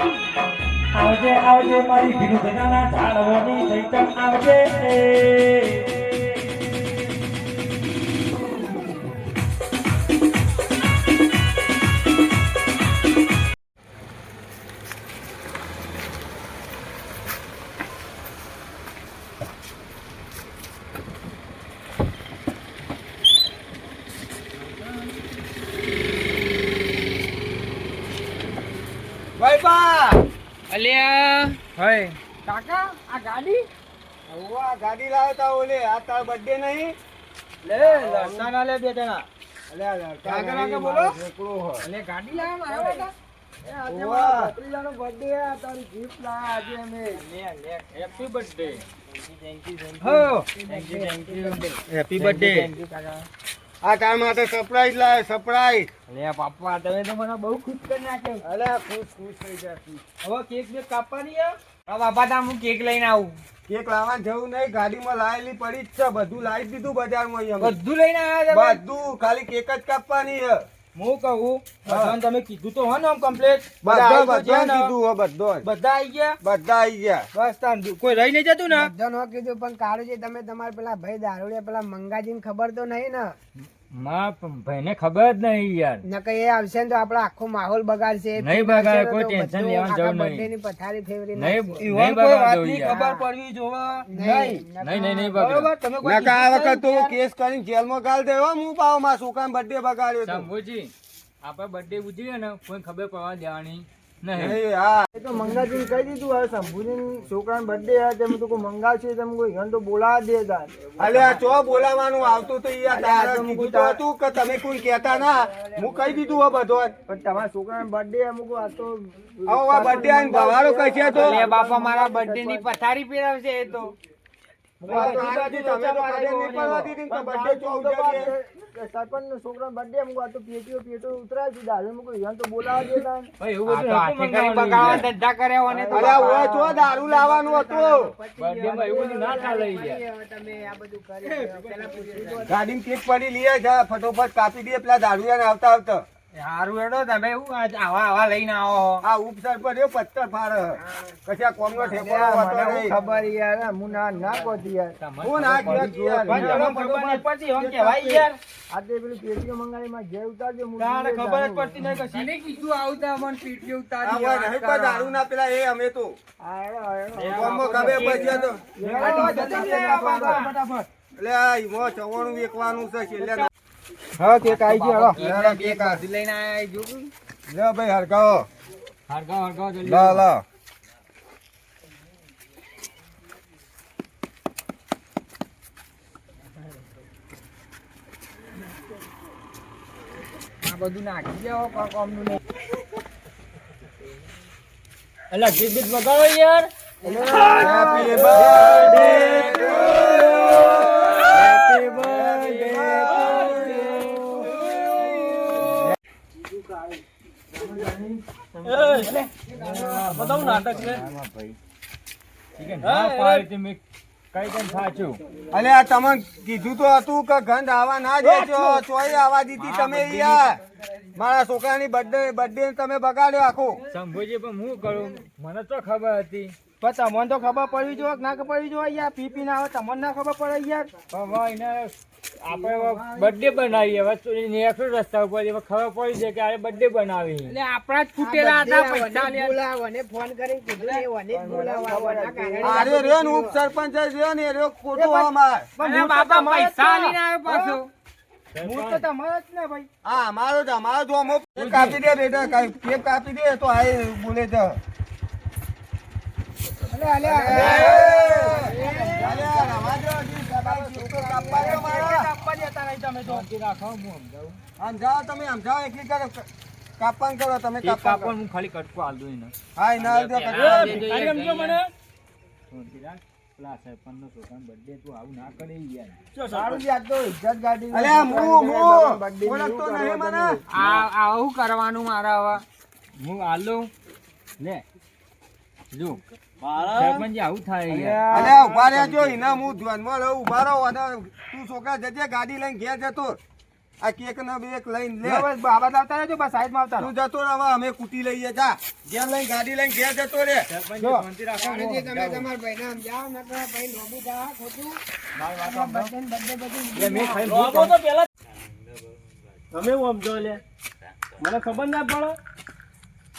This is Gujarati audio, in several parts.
આવજે આવજે મારી ભીલું ઝાડવાની ચૈતન આવજે. અલ્યા. હય. કાકા આ ગાડી? આ ગાડી લાવ્યો તા ઓલે આ તાર બર્થડે નહીં. લે લડતા ના લે બે જણા. અલે આ લડકા કે બોલો. છોકરો હોય. અલે ગાડી લાવ મારા બેટા એ આજે ઓવા. મારા ભત્રીજાનો birthday આ તારી gift લાયા આજે અમે. લે લે હેપી બર્થડે આ તાર માટે સરપ્રાઈઝ લાવે સરપ્રાઈઝ અલે પાપા તમે તો મને બહુ ખુશ કરી નાખ્યો. અલે ખુશ ખુશ થઈ જા હવે કેક બેક કાપવાની હા? બાપા તા હું કેક લઈને આવું. કેક લાવવાનું જવું નહીં ગાડીમાં લાયેલી પડી જ છે બધું લાવી દીધું બજારમાં બધું લઈને આવ્યા બધું ખાલી કેક જ કાપવાની છે હું કહું બધાને તમે કીધું તો હો ને આમ કમ્પ્લેટ બધા બધા કીધું હો બધો બધા આવી ગયા? બધા આવી ગયા. બસ તાન કોઈ રહી નહીં જતું ને? બધા નો કીધું પણ કાળુજી તમે તમારા પેલા ભાઈ દારૂડિયા પેલા મંગાજીને ખબર તો નહીં ને? માં ભાઈને ખબર જ નહીં યાર. નકર એ આવશે ને તો આપણો આખો માહોલ બગાડશે. નહીં બગાડે, કોઈ ટેન્શન લેવાનું જરૂર નહીં. ની પથારી ફેરવી નહીં નહીં કોઈ બગાડો વાતની ખબર પડવી જોવા? નહીં. નહીં. નહીં નહીં બગાડો તમે કોઈ નકા આ વખત તો કેસ કરીને જેલમાં ગાલ દેવો હું પાવમાં સુકાન બર્થડે બગાડ્યો. તો શંભુજી આપણે બર્થડે ઉજવીએ ને કોઈ ખબર પડવા દેવાની. નહીં. નહીં, હા. એ તો મંગાજીને કહી દીધું હવે શંભુજીને છોકરાનો birthday છે તેમ તો કોઈ મંગાવશે તમે કોઈ ઈવન તો બોલાવા જ દેતા અલે આ ચો બોલાવાનું આવતું તો યાર તારે કીધું તો હતું કે તમે કોઈ કહેતા ના? હું કહી દીધું હો બધો પણ તમારા છોકરાનો birthday અમુક આ તો આવો આ બર્થડે ભવારો તો. અલે બાપા મારા બર્થડે ની પથારી પીરાવશે એ તો. સરપંચ નો છોકરાનો birthday અમુક તો પેટીઓ પેટો ઉતરાય છે દારૂ અમુક ઈવન તો બોલાવા દેતા ભાઈ એવું બધું નહોતું મંગાવવાનું ધંધા કર્યા હોય તો અલે ઓય ચો દારૂ લાવવાનું હતું. Birthday માં એવું બધું ના ચાલે યાર તમે આ બધું કરી પેલા પૂછી કેક પડી લઈએ જા ફટોફટ કાપી દઈએ પેલા દારૂ આવતા આવતા. સારું હેડો તમે એવું આવા આવા લઈને આવો આ ઉપસર પર એ પથ્થર ફાડે. કશા કોમનો ઠેકો મને હોતો હું નહીં. ખબર યાર હું ના ના કહતી યાર. હું ના કહેતી યાર. પણ ખબર નહીં પડતી એમ કહેવાય યાર. આ પેલું પેટીઓ મંગાવી માં ઘેર ઉતારજો હું તારે ખબર જ પડતી નહીં કશી નહીં કીધું આવતા મને પીટીઓ ઉતારી હોય નહીં પણ દારૂ ના પેલા એ અમે તો. આ હેડો, આ હેડો. કોમમાં તો. આ જલ્દી લે આ બાપા, ફટાફટ. એટલે આ ઈમો ચવાણું વેકવાનું છે છેલ્લે. હા કેક આવી ગયો હેડો. લેરા કેક આ. જલ્દી લઈને આયા જો લે ભાઈ હરગાવો. હરગાવ હરગાવ જલ્દી લા લા બધું નાખી દેવો કોઈ કોમનું નહીં. અલા ગીત ગીત વગાડો યાર. હેપી બર્થડે બતાવું નાટક છે. કઈ કઈ સાચું. અલે આ તમે કીધું તો હતું કે ગંધ આવા ના દેજો ચોય આવા દીધી તમે યાર. મારા છોકરાની બર્થડે બર્થડે તમે બગાડ્યો આખો. શંભુજી પણ હું કરું? મને તો ખબર હતી. પણ તમને તો ખબર પડવી જોઈએ ના ખબર પડવી જોઈએ યાર પી પી ના આવે તમને ના ખબર પડે યાર. પણ હવે એને આપણે બર્થડે બનાવીએ વસ્તુ નેક્સ્ટ રસ્તા ઉપર ખબર પડી છે કે આ બર્થડે બનાવી એટલે આપણા જ ફૂટેલા હતા પૈસા બોલાવને ફોન કરી કીધું ને બોલાવવા અરે રે હું સરપંચ જ રહ્યો ને રે ખોટું અમાર. અરે બાપા પૈસા લઈને આવ્યો પાછો. હું? તો તમારા જ ને ભાઈ. હા અમારો જ અમારો જો અમો કાપી દે બેટા કાપી દે તો આ બોલે છે. કાપવાનું કરો તમે કાપવાનું. હું ખાલી કટકો આલ દઉં હા એ, કચરો. ખાલી સમજો મને પેલા સરપંચનો છોકરાનો birthday તું આવું ના કરે યાર સારું છે તો ઇજ્જત ગાડી અલે મું મું ઓળખતો નહીં મને આ આવું કરવાનું મારા હવે હું આલુ લે જો સરપંચ આવું થાય અલે ઊભા રહેજો એના હું ધ્યાનમાં રહું ઊભા રહો અને તું છોકરા જજે ગાડી લઈને ઘેર જતો આ કેક ને બેક લઈને લે. બસ બાબા આવતા રહેજો બસ સાઈડમાં આવતા. તું જતો રહો અમે કુટી લઈએ જા. ઘેર લઈને ગાડી લઈને ઘેર જતો રે જો. તમે હું સમજો લે? મને ખબર ના પડે.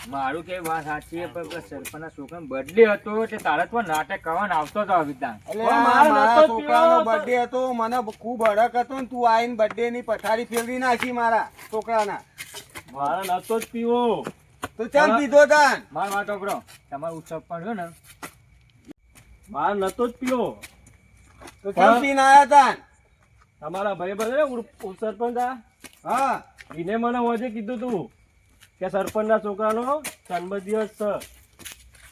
મારું કે વાત સાચી પણ સરપંચના છોકરા બર્થડે હતો એટલે તારે તો નાટક કરવાનો આવતો હતો અવિતા મારા છોકરાનો બર્થડે હતો મને ખૂબ અડક હતો ને તું આઈને બર્થડે ની પથારી ફેરવી નાખી મારા છોકરાના. મારા નતો જ પીવો. તો ચાલ પીધો તાન માર વાત છોકરો તમારો ઉત્સવ પણ છે ને. માર નતો જ પીવો. તો ચાલ પીને આયા તાન તમારા ભાઈ બંધ સરપંચ? હા. એને મને હોજે કીધું તું. કે સરપંચના છોકરાનો જન્મદિવસ છે.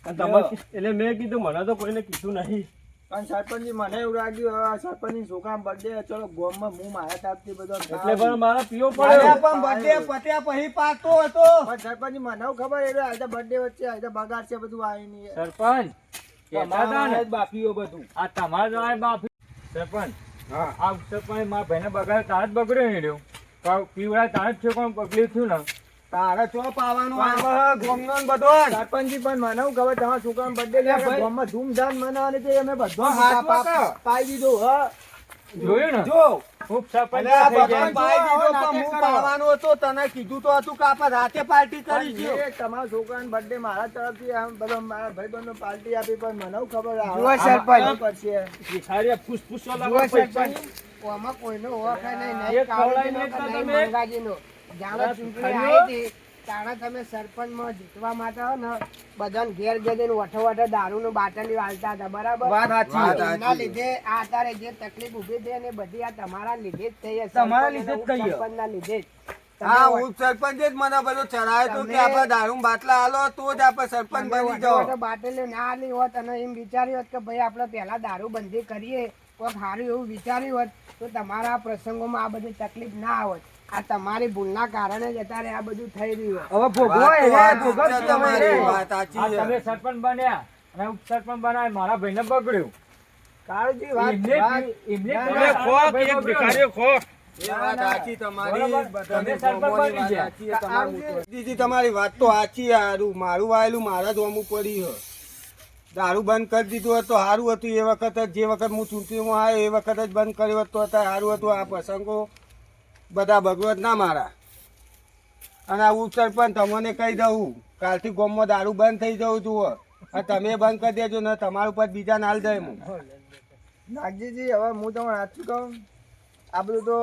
અને તમે એટલે મેં કીધું મને તો કોઈને કીધું નહીં. પણ સરપંચજી મને એવું લાગ્યું હવે આ સરપંચની છોકરા બર્થડે ચલો ગોમમાં હું મારા તાપથી બધો એટલે પણ મારા પીઓ પડ્યો પણ બર્થડે પત્યા પછી પાકતો હતો. પણ સરપંચજી મને ખબર એટલે આજે બર્થડે વચ્ચે આજે બગાડ છે બધું આવીને સરપંચ કહેતા હતા ને, બાપીઓ બધું. આ તમારા બાપી સરપંચ હા. આ સરપંચ મારા ભાઈને બગાડ તાર જ બગડ્યો ને રહ્યો પીવડા તાર જ છે પણ પગલી થયું ને. તારે ચો પાવાનો આ ગોમનો બધો સરપંચી પણ મને એવું ખબર તમારા છોકરાનો છે ભાઈ. ગોમમાં ધૂમધામ મનાવવાની છે અમે બધો હા. પાઈ દીધો હ જોયું ને જો હું સરપંચ થઈ ગયા. પાઈ દીધો પણ હું કરો. પાવાનો હતો તને કીધું તો હતું કે આપણે રાતે પાર્ટી કરી છે તમાર તમારા બર્થડે મારા તરફથી આમ બધો મારા ભાઈબંધો પાર્ટી આપી પણ મને ખબર આવે સરપંચ. પડશે. ભિખારી ફૂસ ફૂસફૂસો જુઓ લાગો પૈસા. સરપંચ. આમાં કોઈનો ઓળખાય નહીં, નહીં ખવડાવી નહીં નહીં તમે? મંગાજીનો. જાણે ચૂંટણી આવી હતી, તાણે તમે સરપંચમાં જીતવા માટે હો ને બધાને ઘેર ઘેર જઈને વઠો વઠો દારૂનું બાટલી આલતા હતા બરાબર? વાત સાચી. એના લીધે આ અત્યારે જે તકલીફ ઊભી થઈ ને બધી આ તમારા લીધે જ થઈ હશે. તમારા લીધે જ થઈ છે. ઉપસરપંચના લીધે જ. હા હું સરપંચ જ મને બધો ચડાયો તો કે આપણે દારૂ બાટલા આલો તો જ આપણે સરપંચ બની જાઓ. વઠો ના આલી હોત અને એમ વિચાર્યું હોત કે ભાઈ આપણે પહેલા દારૂ બંધી કરીએ કોઈક સારું એવું વિચાર્યું હોત તો તમારા પ્રસંગોમાં આ બધી તકલીફ ના આવત આ તમારી ભૂલના કારણે જ અત્યારે આ બધું થઈ રહ્યું છે. હવે ભોગવો. તમે સરપંચ બન્યા અને ઉપસરપંચ બનાય મારા ભાઈને બગડ્યું. કાળજી વાત- તમારી વાત તો સાચી હારું. મારું વાયેલું મારા જ ઓમું પડી છે. દારૂ બંધ કરી દીધું હોત તો સારું હતું. એ વખત જ જે વખત હું ચૂંટણીમાં આવ્યો એ વખત જ બંધ કર્યો હતો સારું હતું. આ પ્રસંગો બધા ભગવત ના મારા. અને આ ઉપસરપંચ તમને કહી દઉં, કાલથી ગોમમાં દારૂ બંધ થઈ જવું જુઓ તમે બંધ કરી દેજો, ને તમારા ઉપર બીજા નાલ જાય હું. નાગજીજી, હવે હું તમને સાચું કહું, આ બધું તો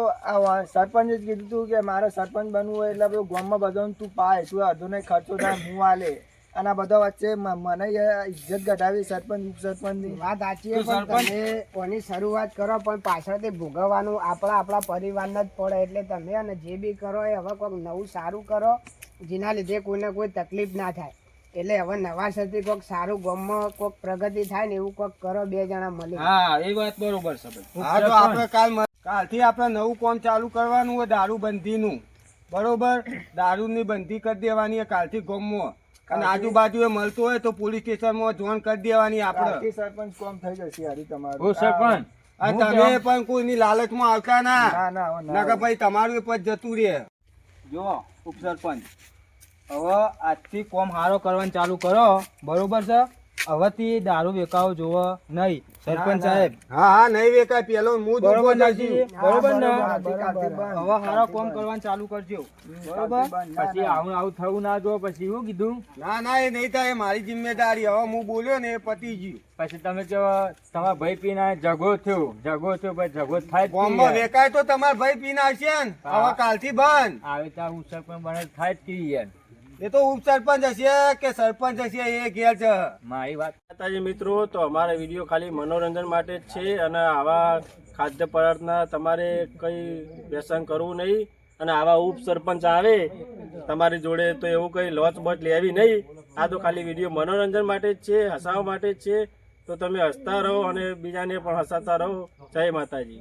સરપંચે જ કીધું હતું કે મારે સરપંચ બનવું હોય એટલે બધું ગોમમાં બધાને તું પાય તું અડધો નહીં ખર્ચો થાય હું આલે અને આ બધા વચ્ચે મને ઇજ્જત ઘટાવી સરપંચ સરપંચ વાત સાચી છે તમે કોની શરૂઆત કરો પણ પાછળથી ભોગવવાનું આપણા આપણા પરિવારને જ પડે એટલે તમે અને જે બી કરો એ હવે કોઈક નવું સારું કરો જેના લીધે કોઈને કોઈ તકલીફ ના થાય. એટલે હવે નવા સરથી કોઈક સારું ગામમાં કોઈક પ્રગતિ થાય ને એવું કોઈક કરો બે જણા મળી. હા એ વાત બરોબર છે હા તો આપણે કાલ કાલથી આપણે નવું કોમ ચાલુ કરવાનું હોય દારૂ બંધીનું બરોબર? દારૂની બંધી કરી દેવાની હોય કાલથી ગામમાં. અને આજુબાજુ એ મળતું હોય તો પોલીસ સ્ટેશનમાં જોઈન કરી દેવાની આપણે. કાલથી સરપંચ કોમ થઈ જશે હારી તમારું. સરપંચ તમે પણ કોઈની લાલચમાં આવતા ના. ના ના ભાઈ તમારું એ પદ જતું રહે. જો ઉપસરપંચ. હવે આજથી કોમ હારો કરવાનું ચાલુ કરો. બરોબર છે? હવેથી દારૂ વેકાવો જોવો નહીં. સરપંચ સાહેબ. હા હા નહીં વેકાય. પેલો હું બરોબર. બરોબર ને. હવે હારો કોમ કરવાનું ચાલુ કરજો. બરોબર? પછી આવું આવું થવું ના જો પછી હું કીધું? ના ના એ નહીં થાય. એ મારી જિમ્મેદારી. હવે હું બોલ્યો ને એ પતી ગયું પછી તમે કે તમારા ભાઈ પીના જગો થયો. જગો થયો ભાઈ જગો થાય ગામમાં વેકાય તો તમારા ભાઈ પીના આવશે ને. હવે કાલથી બંધ. આવે ત્યાં હું સરપંચ બને થાય જ કે યાર? એ તો ઉપસરપંચ હશે કે સરપંચ હશે એ ઘેર છે. મારી વાત માતાજી મિત્રો તો અમારા વીડિયો ખાલી મનોરંજન માટે જ છે અને આવા ખાદ્ય પદાર્થના તમારે કંઈ વ્યસન કરવું નહીં અને આવા ઉપસરપંચ આવે તમારી જોડે તો એવું કંઈ લોચ બોચ લેવી નહીં. આ તો ખાલી વીડિયો મનોરંજન માટે જ છે હસાવવા માટે જ છે. તો તમે હસતા રહો અને બીજાને પણ હસાતા રહો. જય માતાજી.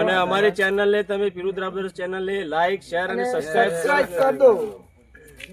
અને અમારી ચેનલને તમે પીરુદ્રા બ્રદર્સ ચેનલને લાઈક શેર અને સબસ્ક્રાઈબ સબસ્ક્રાઇબ કરી. દો